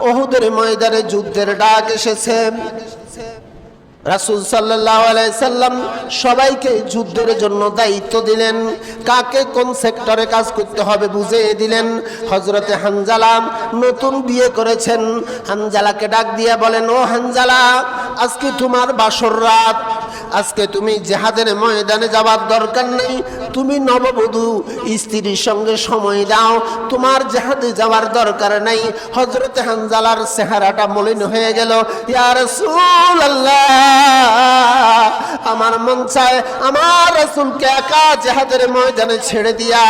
ওহুদের ময়দানে যুদ্ধের ডাক এসেছে। রাসুল সাল্লাহ সাল্লাম সবাইকে যুদ্ধের জন্য দায়িত্ব দিলেন। কাকে কোন সেক্টরে কাজ করতে হবে বুঝিয়ে দিলেন। হজরতে হানজালা নতুন বিয়ে করেছেন। হানজালাকে ডাক দিয়ে বলেন, ও হানজালা, আজকে তোমার বাসর রাত। আজকে তুমি জেহাদের ময়দানে যাবার দরকার নেই। তুমি নববধূ, স্ত্রীর সঙ্গে সময় দাও। তোমার জেহাদে যাওয়ার দরকার নাই। হজরতে হানজালার চেহারাটা মলিন হয়ে গেল। ইয়ার আমার মন চায় আমার রসুলকে একা জেহাদের ময়দানে ছেড়ে দিয়া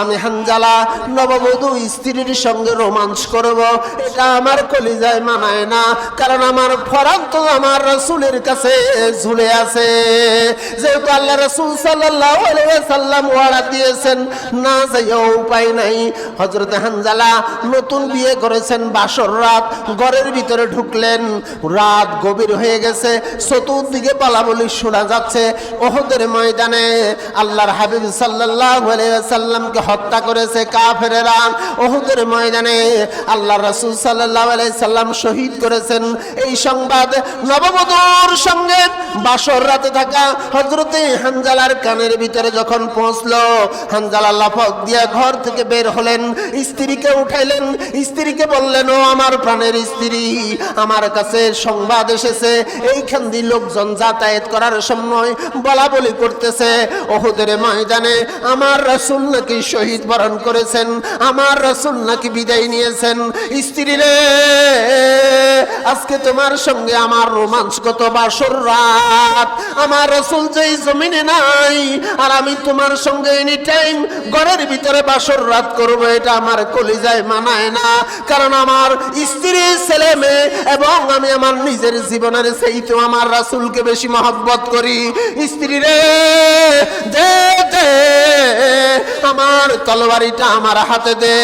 আমি হানজালা, নববধূ, স্ত্রীর সঙ্গে রোমাঞ্চ করব। এটা আমার কলিজায় মানায় না, কারণ আমার ফরান তো আমার রসুলের কাছে ঝুলে আছে। যেহেতু আল্লাহ রসুল সাল্লাহ সাল্লাম ওয়ারা দিয়েছেন, না যাইও উপায় নাই। হজরত হানজালা নতুন বিয়ে করেছেন, বাসর রাত ঘরের ভিতরে ঢুকলেন। রাত গভীর হয়ে গেছে, চতুর্দিকে বলাবলি শোনা যাচ্ছে। ওহদের ময়দানে আল্লাহর হাবিব সাল্লাহ সাল্লামকে হত্যা করেছে কাফেরেরা। ওহুদের ময়দানে আল্লাহ রসুল সাল্লাহ সাল্লাম শহীদ করেছেন। এই সংবাদ নববধূর সঙ্গে বাসর রাতে থাকা হজরতে হানজালার কানের ভিতরে যখন পৌঁছলো। হানজালা লাফক দিয়া ঘর থেকে বের হলেন। স্ত্রীকে উঠাইলেন। স্ত্রীকে বললেন, ও আমার প্রাণের স্ত্রী, আমার কাছে সংবাদ এসেছে। এইখান দিয়ে লোকজন যাতায়াত করার সময় বলা বলি করতেছে, ওহুদের ময়দানে আমার রসুল নাকি শহীদ বরণ করেছেন, আমার রসুল নাকি বিদায় নিয়েছেন। স্ত্রী রে, আজকে তোমার সঙ্গে আমার রোমাঞ্চগত বাসর রাত। আমার রসুল যেই জমিনে নাই, আর আমি তোমার সঙ্গে এনি টাইম ঘরের ভিতরে বাসর রাত করব, এটা আমার কলিজায় মানায় না। কারণ আমার স্ত্রী, ছেলে, মেয়ে এবং আমি আমার নিজের জীবনের সেই তো আমার রাসুলকে বেশি মহব্বত করি। স্ত্রী রে আমার তলবারিটা আমার হাতে দে।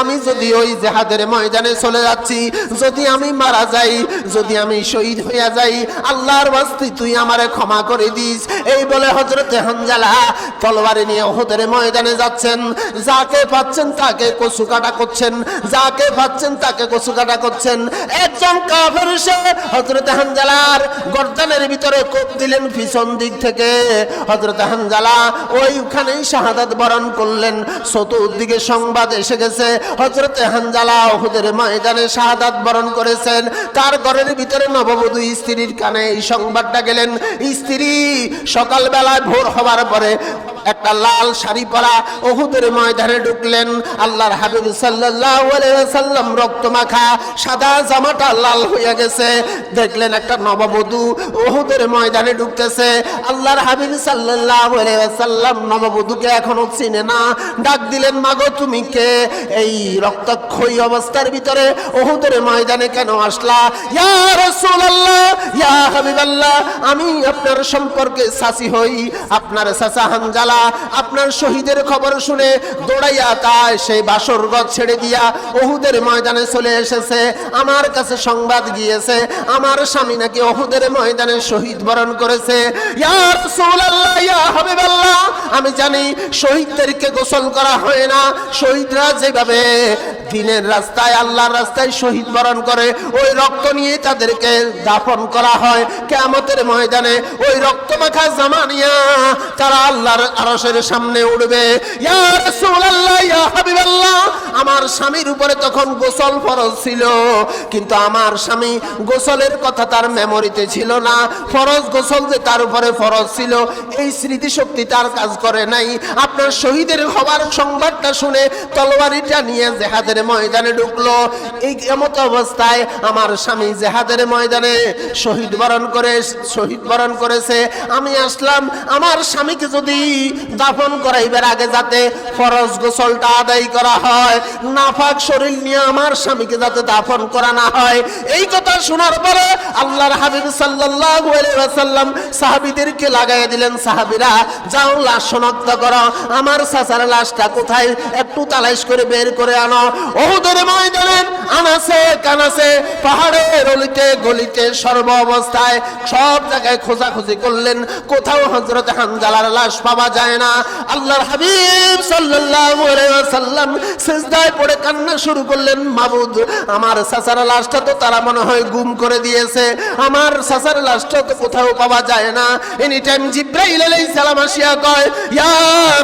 আমি যদি ওই জেহাদের ময়দানে চলে যাচ্ছি, যদি আমি মারা যাই, যদি আমি শহীদ হইয়া যাই, আল্লাহর বাস্তি তুই আমারে ক্ষমা করে দিস। এই বলে হজরতে হানজালা তলবারি নিয়ে ওহদের ময়দানে যাচ্ছেন। যাকে পাচ্ছেন তাকে কচু কাটা করছেন। যাকে পাচ্ছেন তাকে কচু কাটা করছেন। একজন কাফের এসে হজরতে হানজালার গর্দানের ভিতরে কোপ দিলেন পিছন দিক থেকে। হজরতে হানজালা ওইখানেই শাহাদাত বরণ করলেন। চতুর্দিকে সংবাদ এসে গেছে। হজরতে হানজালা ওহুদের ময়দানে শাহাদাত বরণ করেছেন। তার ঘরের ভিতরে নববধূ স্ত্রীর কানে এই সংবাদটা গেলেন। স্ত্রী সকালবেলায় ভোর হবার পরে একটা লাল শাড়ি পরা ওহুদের ময়দানে ঢুকলেন। আল্লাহর হাবিব ওয়াসাল্লাম রক্ত মাখা সাদা জামাটা লাল হয়ে গেছে। দেখলেন একটা নববধূ ওহুদের ময়দানে ঢুকতেছে। আল্লাহর হাবিব ওয়াসাল্লাম নববধূকে এখনও চিনে না। ডাক দিলেন, মাগো, তুমি কে? এই রক্তক্ষয়ী অবস্থার ভিতরে ওহুদের ময়দানে কেন আসলা? ইয়া রাসূলুল্লাহ, ইয়া হাবিবাল্লাহ, আমি আপনার সম্পর্কে সাসি হই। আপনার সাসা হানজালা আপনার শহীদের খবর শুনে দৌড়াইয়া তাই সেই বাসরগত ছেড়ে দিয়া ওহুদের ময়দানে চলে এসেছে। আমার কাছে সংবাদ গিয়েছে, আমার স্বামী নাকি ওহুদের ময়দানে শহীদ বরণ করেছে। আমি জানি শহীদদেরকে গোসল করা হয় না। শহীদরা যেভাবে দিনের রাস্তায়, আল্লাহর রাস্তায় শহীদ বরণ করে, ওই রক্ত নিয়ে তাদেরকে দাফন করা হয়। কেমতের ময়দানে ওই রক্ত মাখা জামা নিয়া তারা আল্লাহর আরশের সামনে উঠবে আমার স্বামীর উপরে তখন গোসল ফরজ ছিল, কিন্তু আমার স্বামী গোসলের কথা তার মেমোরিতে ছিল না। ফরজ গোসল যে তার উপরে ফরজ ছিল, এই স্মৃতিশক্তি তার কাজ করে নাই। আপনার শহীদের হবার সংবাদটা শুনে তলোয়ারিটা নিয়ে জেহাদের ময়দানে ঢুকলো। এই এমত অবস্থায় আমার স্বামী জেহাদের ময়দানে শহীদ বরণ করে, শহীদ বরণ করেছে। আমি আসলাম, আমার স্বামীকে যদি দাফন করাইবার আগে যাতে ফরজ গোসলটা আদায় করা হয়, নাফাক শরীর নিয়ে আমার স্বামীকে যাতে দাফন করা না হয়। এই কথা শোনার পরে আল্লাহর হাবিব সাল্লাল্লাহু আলাইহি ওয়াসাল্লাম সাহাবীদেরকে লাগাই দিলেন, সাহাবীরা, যাও লাশ শনাক্ত করো। আমার চাচার লাশটা কোথায়? একটু তালাশ করে বের করে আনো। ওহুদের ময়দানে আনাসে, কানাসে পাহাড়ের অলিতে গলিতে, সর্ব অবস্থায় সব জায়গায় খোঁজাখুঁজি করলেন। কোথাও হজরত হানজালার লাশ পাওয়া যায় যায় না। আল্লাহর হাবিব সাল্লাল্লাহু আলাইহি সিজদায় পড়ে কান্না শুরু করলেন, মাবুদ, আমার সাসার লাশটা তো তারা মনে হয় গুম করে দিয়েছে। আমার সাসার লাশটা তো কোথাও পাওয়া যায় না। এনি টাইম জিব্রাইল আলাইহিস সালাম আসিয়া কয়, ইয়া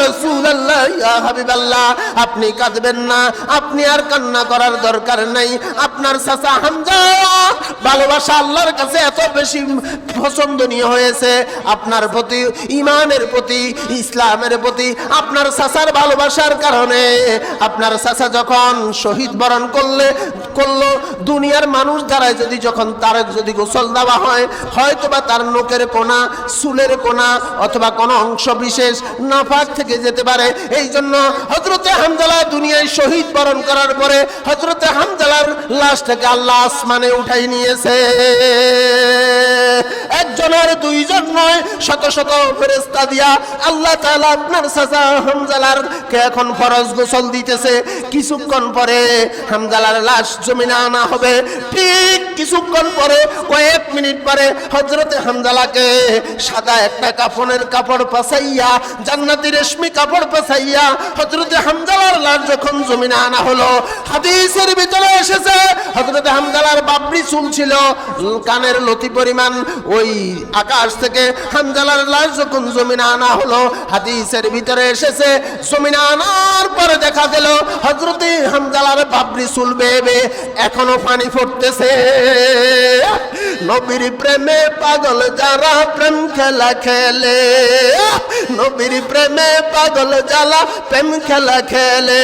রাসূলুল্লাহ, ইয়া হাবিবাল্লাহ, আপনি কাঁদবেন না। আপনি আর কান্না করার দরকার নাই। আপনার সাসা হামজা, ভালোবাসা আল্লাহর কাছে এত বেশি পছন্দনীয় হয়েছে। আপনার প্রতি, ইমানের প্রতি ইসলামের প্রতি আপনার সাসার ভালোবাসার কারণে, আপনার সাসা যখন শহীদ বরণ করলে, করল, দুনিয়ার মানুষ দ্বারা যদি যখন তার যদি গোসল দেওয়া হয় হয়তো বা তার নোকের কোনা চুলের কোনা অথবা কোনো অংশ বিশেষ নাফাক থেকে যেতে পারে। এই জন্য হজরতে হামজালা দুনিয়ায় শহীদ বরণ করার পরে হজরতে হামজালার লাশটাকে আল্লাহ আসমানে উঠাই নিয়েছে। একজনের দুইজন নয়, শত শত ফেরেস্তা দিয়া আল্লাহ তাআলা আপনার সাজা হামজালার কে এখন ফরজ গোসল দিতেছে? কিছুক্ষণ পরে হামজালার লাশ জমিনে আনা হবে। ঠিক কিছুক্ষণ পরে, কয়েক মিনিট পরে হজরতে হামজালাকে সাদা একটা কাফনের কাপড় পাসাইয়া জান্নাতি রেশমি কাপড় পাসাইয়া হজরতে হামজালার লাশ যখন জমিনে আনা হলো, হাদিসের ভিতরে এসেছে হজরতে হামজালার বাবরি চুল ছিল, কানের লতি পরিমাণ ওই আকাশ থেকে হামজালার লাশ যখন জমিনে আনা হলো, হাদিসের ভিতরে এসেছে, জমিনে আনার পরে দেখা গেল হজরতে হামজালার বাবরি চুল বেবে এখনও পানি ফুটতেছে। নবীর প্রেমে পাগল যারা প্রেম খেলা খেলে। নবীর প্রেমে পাগল যারা প্রেম খেলা খেলে।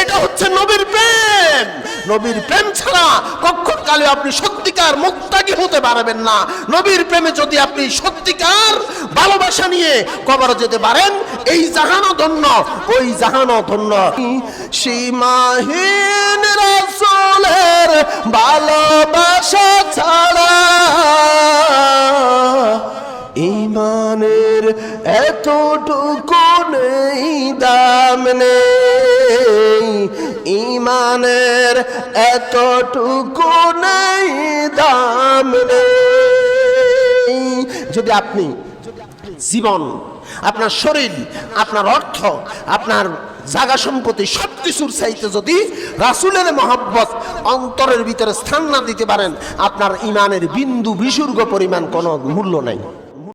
এটা হচ্ছে নবীর প্রেম। নবীর প্রেম ছাড়া কখন কালে আপনি সত্যিকার মুক্তাকি হতে পারবেন না। নবীর প্রেমে যদি আপনি সত্যিকার ভালোবাসা নিয়ে কবর যেতে পারেন, এই জাহানো ধন্য, ওই জাহানো ধন্য। সীমাহীন রাসূলের ভালোবাসা ছাড়া ইমানের এতটুকু নেই, দাম নেই। ইমানের এতটুকু নেই, দাম নেই। যদি আপনি জীবন, আপনার শরীর, আপনার অর্থ, আপনার জাগা সম্পত্তি সব কিছুর চাইতে যদি রাসুলের মহব্বত অন্তরের ভিতরে স্থান না দিতে পারেন, আপনার ইমানের বিন্দু বিসর্গ পরিমাণ কোনো মূল্য নাই।